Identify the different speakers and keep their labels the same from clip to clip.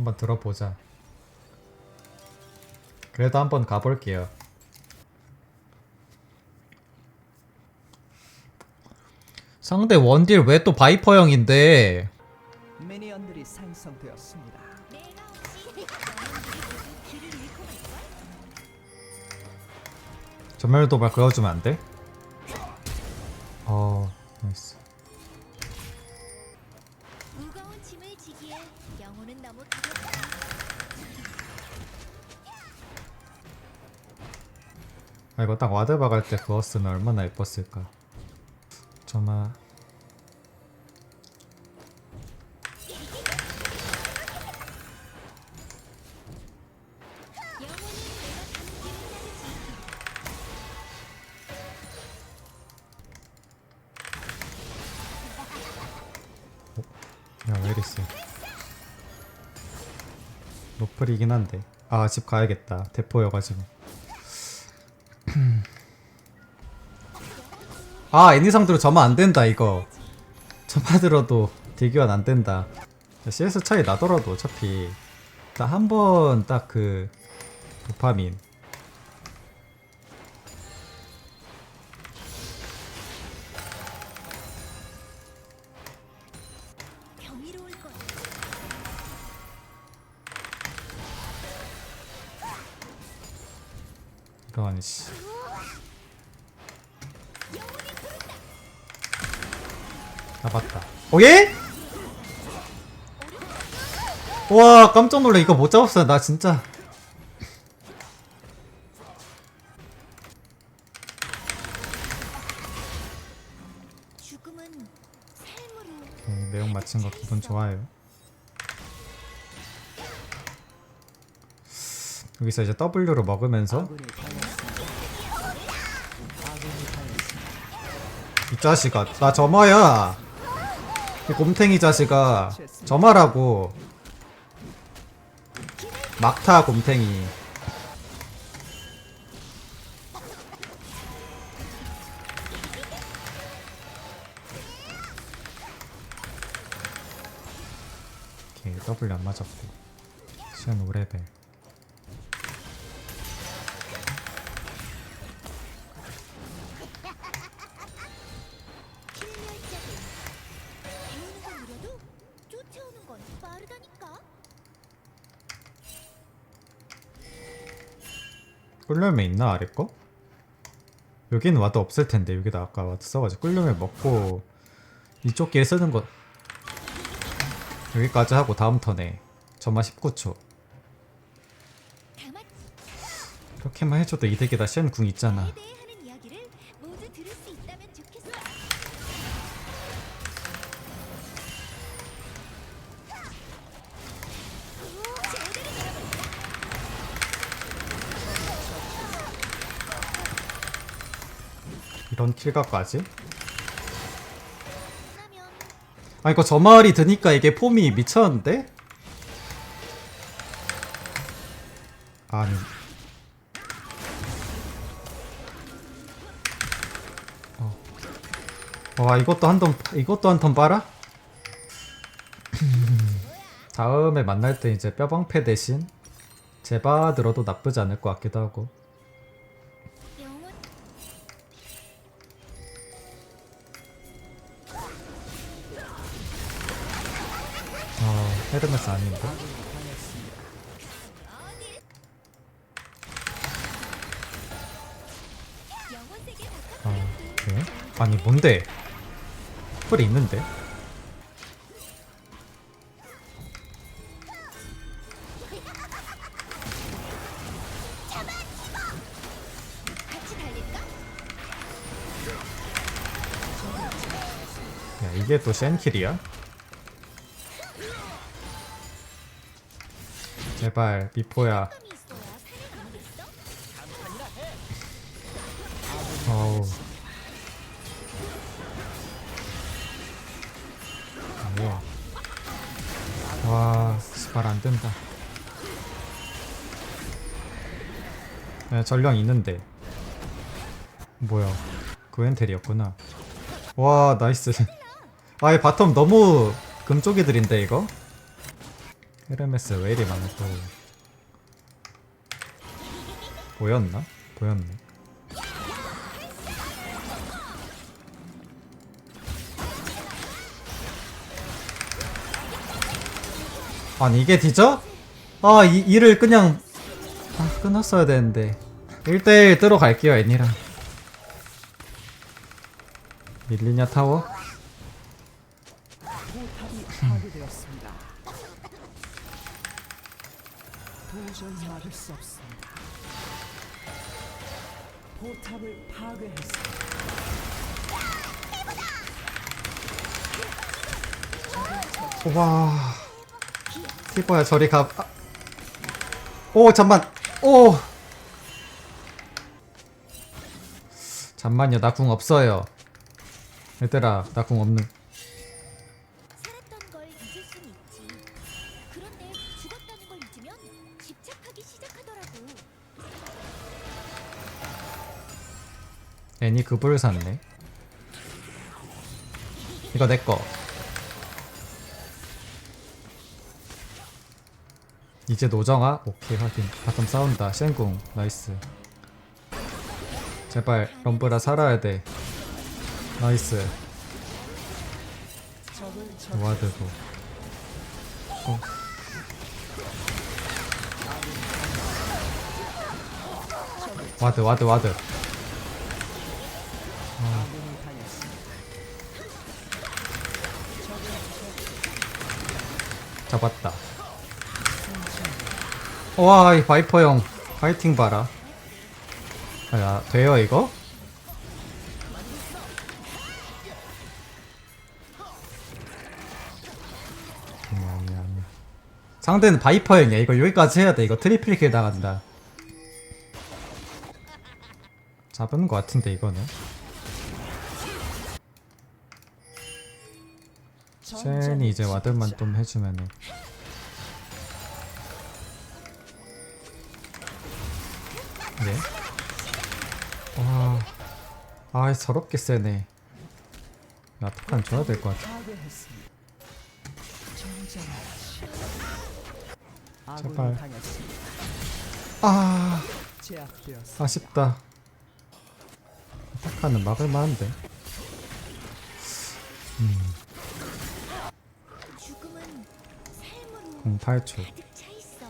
Speaker 1: 한번 들어보자. 그래도 한번 가볼게요. 상대 원딜 왜 또 바이퍼 형인데?
Speaker 2: 미니언들이 생성되었습니다.
Speaker 1: 전멸 도발 그어주면 안 돼? 아 이거 딱 와드 박을 때 그었으면 얼마나 예뻤을까. 정말
Speaker 3: 영혼은 내가 가는 길을 따르지.
Speaker 1: 야왜 이랬어? 노플이긴 한데 아 집 가야겠다 대포여가지고 아 애니 상대로 저만 안 된다 이거. 저만 들어도 딜교환 안 된다. CS 차이 나더라도 어차피. 딱한번 딱 그 도파민. 이런 씨. 잡았다. 오예? 와 깜짝 놀래. 이거 못 잡았어 나 진짜. 내용 맞춘 거 기분 좋아요. 여기서 이제 W로 먹으면서 자식아. 나 점화야. 이 곰탱이 자식아. 점화라고. 막타 곰탱이. 오케이 W 안 맞았고. 시간 5레벨 꿀열매 있나 아래 거? 여기는 와도 없을 텐데 여기다 아까 와도 써가지고 꿀열매 먹고 이쪽 길 쓰는 거 여기까지 하고 다음 턴에 점화 19초.
Speaker 3: 다만
Speaker 1: 이렇게만 해줘도 이득이다. 시엔 궁 있잖아 이런 킬각까지 아 이거 점화알이 드니까 이게 폼이 미쳤는데? 아니 어. 와 이것도 한턴 이것도 한 턴 빨아? 다음에 만날 때 이제 뼈방패 대신 제바 들어도 나쁘지 않을 것 같기도 하고 헤르메스 아닌데
Speaker 2: 아
Speaker 1: 그래? 아니 뭔데 풀이 있는데 이게 또 쉔킬이야? 제발 미포야? 어우. 뭐야. 와 스발 안된다. 야 전령 있는데. 뭐야. 그웬텔이었구나. 와 나이스. 아이 바텀 너무 금쪽이들인데 이거 헤르메스 왜 이리 또 보였나? 보였네 아니 이게 뒤져? 아 이, 일을 그냥 아 끊었어야 되는데 1대1 뜨러 갈게요 애니랑 밀리냐 타워?
Speaker 2: 도저히 막을 수 없습니다. 포탑을 파괴했습니다.
Speaker 1: 와 티버야 저리 가. 아. 오 잠만. 오. 잠만요 나 궁 없어요. 얘들아 나 궁 없는. 애니 그불 샀네. 이거 내 거. 이제 노정아? 오케이 확인. 바텀 싸운다. 쉔궁 나이스. 제발 럼브라 살아야 돼. 나이스. 와드고. 어. 와드 와드 와드. 잡았다. 와, 이 바이퍼 형 파이팅 봐라. 아, 야, 돼요 이거? 상대는 바이퍼 형이야. 이거 여기까지 해야 돼. 이거 트리플 킬 나간다. 잡은 거 같은데 이거는. 쉔이 이제 와드만 좀 해주면은. 예? 와, 아, 서럽게 세네. 야, 탁한 줘야 될 것 같아. 제발.
Speaker 2: 아.
Speaker 1: 아쉽다. 탁하는 막을만한데.
Speaker 3: 삶으로
Speaker 1: 08초.
Speaker 3: 가득 차 있어.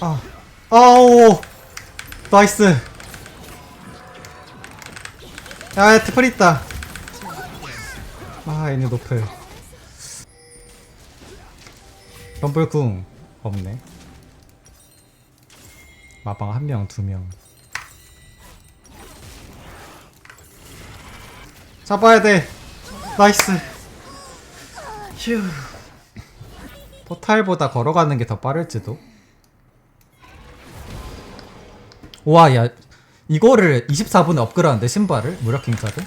Speaker 1: 아, 아오, 나이스. 야, 트플 있다. 아, 얘네 노플. 럼블 궁 없네. 마방 한 명, 두 명. 잡아야 돼. 나이스. 휴. 포탈보다 걸어가는 게 더 빠를지도. 와, 야, 이거를 24분에 업그레이드하는데 신발을 무력 킹카를?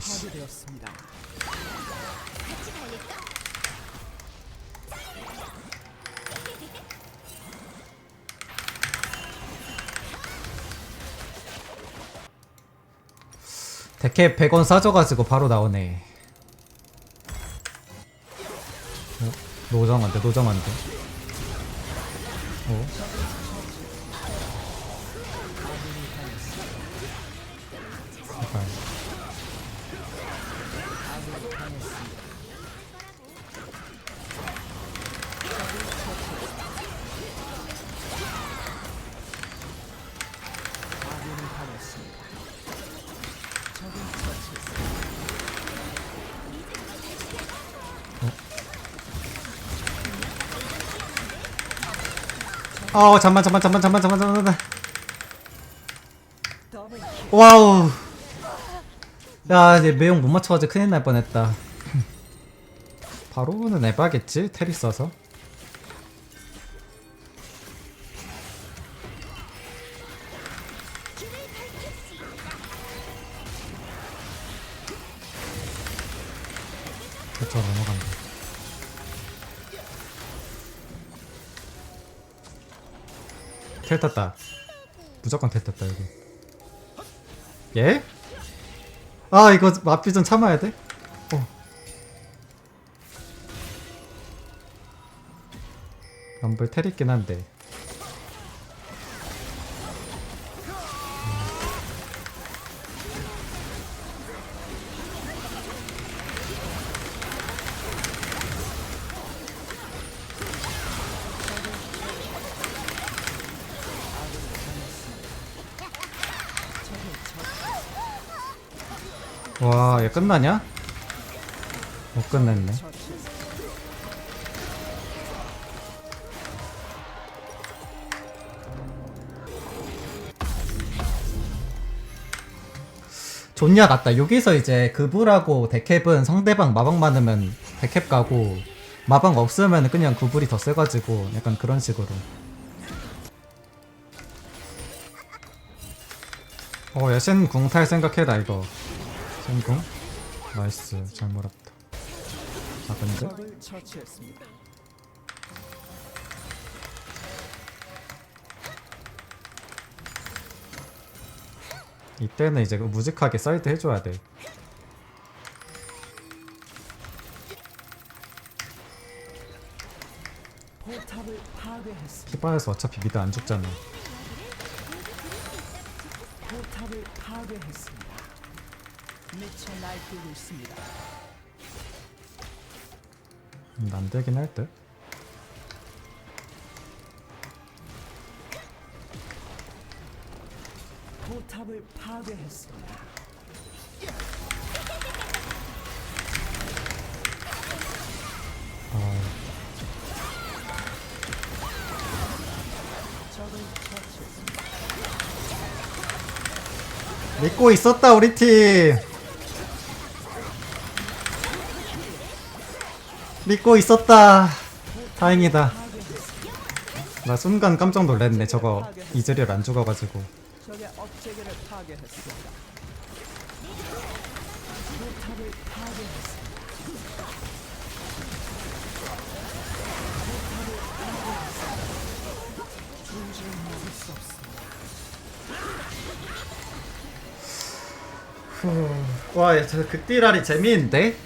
Speaker 2: 파괴되었습니다.
Speaker 3: 같이 달릴까?
Speaker 1: 데캡 100원 싸져가지고 바로 나오네. 어? 노정한데, 노정한데. 어? 어 잠만 잠만 잠만 잠만 잠만 잠만 잠만. 와우. 야 이제 매용 못 맞춰가지고 큰일 날 뻔했다. 바로는 에바겠지? 테리 써서. 그쵸 넘어간다. 텔 탔다 무조건 텔 탔다 여기 예? 아 이거 마피 좀 참아야 돼? 어. 럼블 텔 있긴 한데 끝나냐? 못 끝냈네. 좋냐 같다. 여기서 이제 그불하고 데캡은 상대방 마방 많으면 데캡 가고 마방 없으면 그냥 그불이 더 세가지고 약간 그런 식으로. 어, 야, 쉔궁 탈 생각해라, 이거. 쉔궁? 나이스. 잘 몰았다. 아?
Speaker 2: 적을 처치했습니다.
Speaker 1: 이때는 이제 무직하게 사이드 해줘야 돼. 피바에서 어차피 미드 안 죽잖아.
Speaker 2: 포탑을 파괴했습니다. 미쳐 날뛰고 있습니다.
Speaker 1: 음, 안 되긴 할 듯.
Speaker 2: 포탑을 파괴했습니다.
Speaker 1: 아,
Speaker 2: 적을 처치했습니다.
Speaker 1: 믿고 있었다, 우리 팀! 믿고 있었다. 다행이다. 나 순간 깜짝 놀랐네. 저거 이즈리얼 안 죽어가지고. 와, 저 극딜알이 재미있는데?